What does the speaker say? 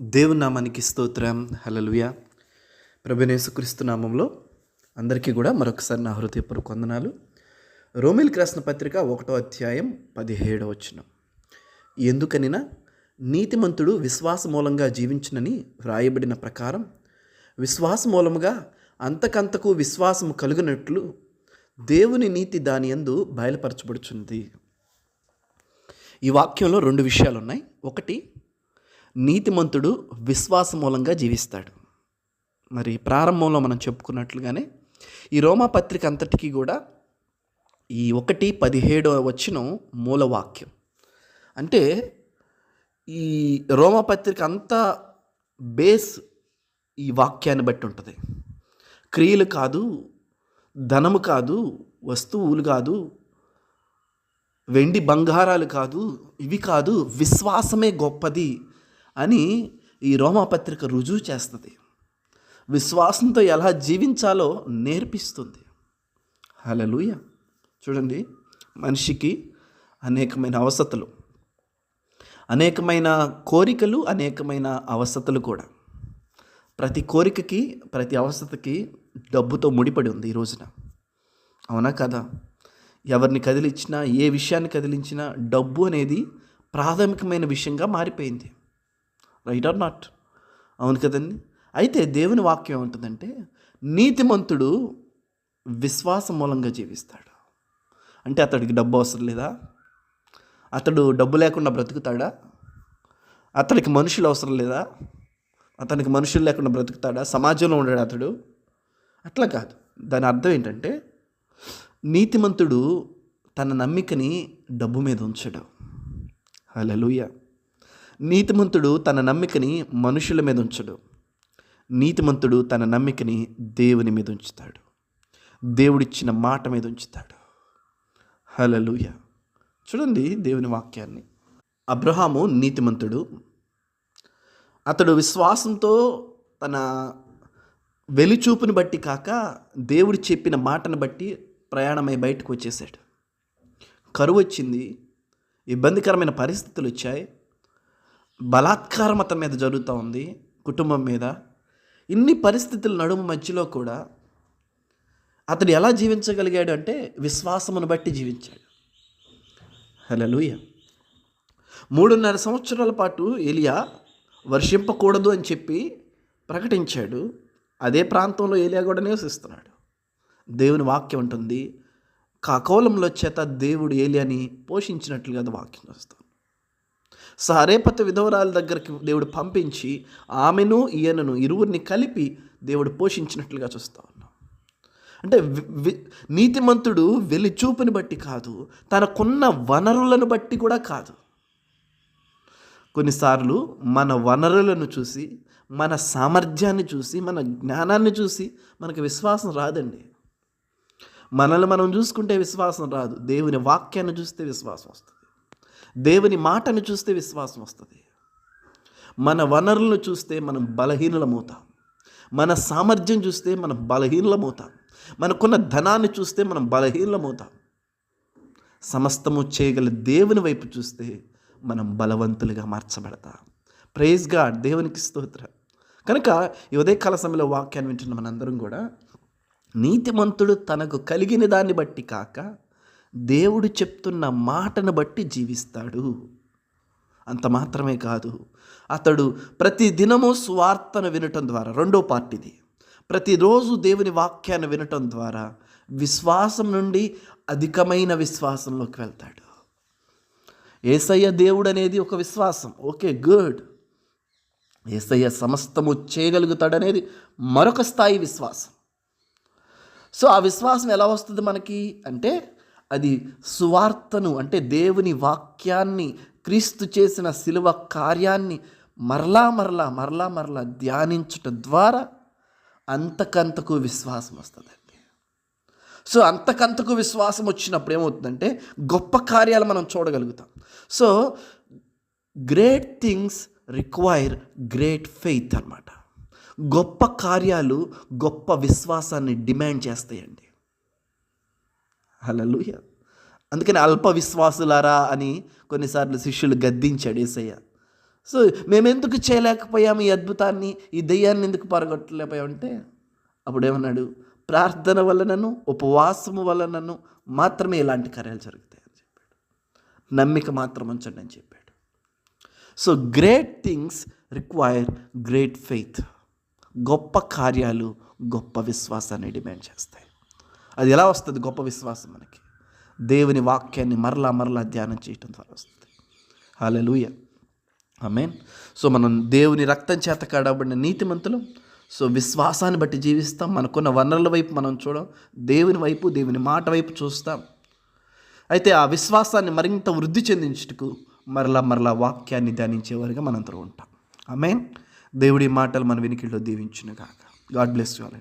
దేవుని నామానికి స్తోత్రం. హలలుయ ప్రభునేసుక్రీస్తు నామంలో అందరికీ కూడా మరొకసారి నా హృదయపూర్వక వందనాలు. రోమిల్కి రాసిన పత్రిక ఒకటో అధ్యాయం పదిహేడవ వచ్చిన ఎందుకనినా నీతిమంతుడు విశ్వాస మూలంగా జీవించునని వ్రాయబడిన ప్రకారం విశ్వాస మూలముగా అంతకంతకు విశ్వాసము కలుగునట్లు దేవుని నీతి దాని యందు బయలుపరచబడుచున్నది. ఈ వాక్యంలో రెండు విషయాలు ఉన్నాయి ఒకటి నీతిమంతుడు విశ్వాస మూలంగా జీవిస్తాడు. మరి ప్రారంభంలో మనం చెప్పుకున్నట్లుగానే ఈ రోమా పత్రిక అంతటికీ కూడా ఈ ఒకటి పదిహేడవ వచ్చిన మూలవాక్యం. అంటే ఈ రోమా పత్రిక అంతా బేస్ ఈ వాక్యాన్ని బట్టి ఉంటుంది. క్రియలు కాదు ధనము కాదు వస్తువులు కాదు వెండి బంగారాలు కాదు ఇవి కాదు విశ్వాసమే గొప్పది అని ఈ రోమాపత్రిక రుజువు చేస్తుంది. విశ్వాసంతో ఎలా జీవించాలో నేర్పిస్తుంది. హలలుయ చూడండి మనిషికి అనేకమైన అవసతలు అనేకమైన కోరికలు అనేకమైన అవసతలు కూడా. ప్రతి కోరికకి ప్రతి అవసతకి డబ్బుతో ముడిపడి ఉంది ఈ రోజున. అవునా కదా? ఎవరిని కదిలించినా ఏ విషయాన్ని కదిలించినా డబ్బు అనేది ప్రాథమికమైన విషయంగా మారిపోయింది. రైట్ ఆర్ నాట్ అవును కదండి. అయితే దేవుని వాక్యం ఏముంటుందంటే నీతిమంతుడు విశ్వాస మూలంగా జీవిస్తాడు. అంటే అతడికి డబ్బు అవసరం లేదా? అతడు డబ్బు లేకుండా బ్రతుకుతాడా? అతడికి మనుషులు అవసరం లేదా? అతనికి మనుషులు లేకుండా బ్రతుకుతాడా? సమాజంలో ఉండడు అతడు. అట్లా కాదు. దాని అర్థం ఏంటంటే నీతిమంతుడు తన నమ్మికని డబ్బు మీద ఉంచడు. హలలుయ నీతిమంతుడు తన నమ్మికని మనుషుల మీద ఉంచడు. నీతిమంతుడు తన నమ్మికని దేవుని మీద ఉంచుతాడు. దేవుడిచ్చిన మాట మీద ఉంచుతాడు. హలలుయ చూడండి దేవుని వాక్యాన్ని. అబ్రహాము నీతిమంతుడు. అతడు విశ్వాసంతో తన వెలిచూపుని బట్టి కాక దేవుడు చెప్పిన మాటను బట్టి ప్రయాణమై బయటకు వచ్చేసాడు కరువు వచ్చింది. ఇబ్బందికరమైన పరిస్థితులు వచ్చాయి. బలాత్కారం అతని మీద జరుగుతూ ఉంది కుటుంబం మీద. ఇన్ని పరిస్థితుల నడుము మధ్యలో కూడా అతడు ఎలా జీవించగలిగాడు అంటే విశ్వాసమును బట్టి జీవించాడు. హలలుయ మూడున్నర సంవత్సరాల పాటు ఎలియా వర్షింపకూడదు అని చెప్పి ప్రకటించాడు. అదే ప్రాంతంలో ఏలియా కూడా నివసిస్తున్నాడు. దేవుని వాక్యం ఉంటుంది కాకోలంలో చేత దేవుడు ఏలియాని పోషించినట్లుగా వాక్యం వస్తుంది. సహరేపత విధవరాల దగ్గరికి దేవుడు పంపించి ఆమెను ఈయనను ఇరువురిని కలిపి దేవుడు పోషించినట్లుగా చూస్తా ఉన్నాం. అంటే వి- నీతిమంతుడు వెలి చూపుని బట్టి కాదు తనకున్న వనరులను బట్టి కూడా కాదు. కొన్నిసార్లు మన వనరులను చూసి మన సామర్థ్యాన్ని చూసి మన జ్ఞానాన్ని చూసి మనకు విశ్వాసం రాదండి. మనల్ని మనం చూసుకుంటే విశ్వాసం రాదు దేవుని వాక్యాన్ని చూస్తే విశ్వాసం వస్తుంది. దేవుని మాటను చూస్తే విశ్వాసం వస్తుంది. మన వనరులను చూస్తే మనం బలహీనులమవుతాం. మన సామర్థ్యం చూస్తే మనం బలహీనలమవుతాం. మనకున్న ధనాన్ని చూస్తే మనం బలహీనలమవుతాం. సమస్తము చేయగల దేవుని వైపు చూస్తే మనం బలవంతులుగా మార్చబడతాం. ప్రైజ్ గాడ్ దేవునికి స్తోత్రం. కనుక ఈ ఉదయకాల సమయంలో వాక్యాన్ని వింటున్న మనందరం కూడా నీతిమంతుడు తనకు కలిగిన దాన్ని బట్టి కాక దేవుడు చెప్తున్న మాటను బట్టి జీవిస్తాడు. అంత మాత్రమే కాదు అతడు ప్రతి దినము స్వార్థను వినటం ద్వారా రెండో పార్టీది ప్రతిరోజు దేవుని వాక్యాన్ని వినటం ద్వారా విశ్వాసం నుండి అధికమైన విశ్వాసంలోకి వెళ్తాడు. ఏసయ్య దేవుడు అనేది ఒక విశ్వాసం. Okay good. ఏసయ్య సమస్తము చేయగలుగుతాడనేది మరొక స్థాయి విశ్వాసం. సో ఆ విశ్వాసం ఎలా వస్తుంది మనకి అంటే అది సువార్తను అంటే దేవుని వాక్యాన్ని క్రీస్తు చేసిన శిలువ కార్యాన్ని మరలా మరలా మరలా మరలా ధ్యానించటం ద్వారా అంతకంతకు విశ్వాసం వస్తుందండి. సో అంతకంతకు విశ్వాసం వచ్చినప్పుడు ఏమవుతుందంటే గొప్ప కార్యాలు మనం చూడగలుగుతాం. So great things require great faith అన్నమాట. గొప్ప కార్యాలు గొప్ప విశ్వాసాన్ని డిమాండ్ చేస్తాయండి. హలలుయ అందుకని అల్ప విశ్వాసులారా అని కొన్నిసార్లు శిష్యులు గద్దించాడు ఏసయ్య. సో మేమెందుకు చేయలేకపోయాము ఈ అద్భుతాన్ని ఈ దెయ్యాన్ని ఎందుకు పరగొట్టలేకపోయామంటే అప్పుడేమన్నాడు ప్రార్థన వలనను ఉపవాసము వలనను మాత్రమే ఇలాంటి కార్యాలు జరుగుతాయి అని చెప్పాడు. నమ్మిక మాత్రం ఉంచండి అని చెప్పాడు. So great things require great faith. గొప్ప కార్యాలు గొప్ప విశ్వాసాన్ని డిమాండ్ చేస్తాయి. అది ఎలా వస్తుంది? గొప్ప విశ్వాసం మనకి. దేవుని వాక్యాన్ని మరలా మరలా ధ్యానం చేయటం ద్వారా వస్తుంది. హాలూయ ఆమెన్. సో మనం దేవుని రక్తం చేత కాడబడిన నీతిమంతులు. సో విశ్వాసాన్ని బట్టి జీవిస్తాం. మనకున్న వనరుల వైపు మనం చూడం. దేవుని వైపు దేవుని మాట వైపు చూస్తాం. అయితే ఆ విశ్వాసాన్ని మరింత వృద్ధి చెందించుటకు మరలా మరలా వాక్యాన్ని ధ్యానించేవారుగా మనందరూ ఉంటాం. ఆమెన్. దేవుడి మాటలు మన వెనుకల్లో దీవించునుగాక. God bless you